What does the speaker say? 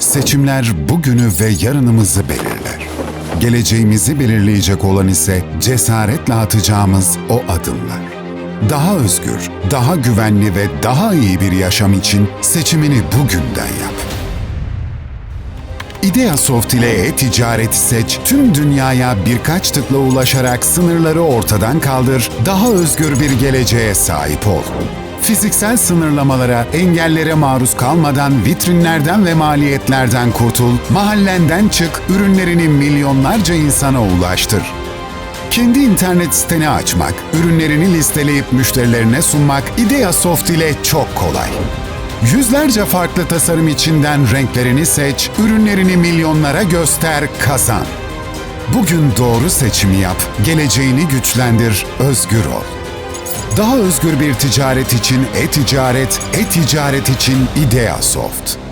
Seçimler bugünü ve yarınımızı belirler. Geleceğimizi belirleyecek olan ise cesaretle atacağımız o adımlar. Daha özgür, daha güvenli ve daha iyi bir yaşam için seçimini bugünden yap. Ideasoft ile e-ticareti seç, tüm dünyaya birkaç tıkla ulaşarak sınırları ortadan kaldır, daha özgür bir geleceğe sahip ol. Fiziksel sınırlamalara, engellere maruz kalmadan vitrinlerden ve maliyetlerden kurtul, mahallenden çık, ürünlerini milyonlarca insana ulaştır. Kendi internet siteni açmak, ürünlerini listeleyip müşterilerine sunmak Ideasoft ile çok kolay. Yüzlerce farklı tasarım içinden renklerini seç, ürünlerini milyonlara göster, kazan. Bugün doğru seçimi yap, geleceğini güçlendir, özgür ol. Daha özgür bir ticaret için e-ticaret, e-ticaret için Ideasoft.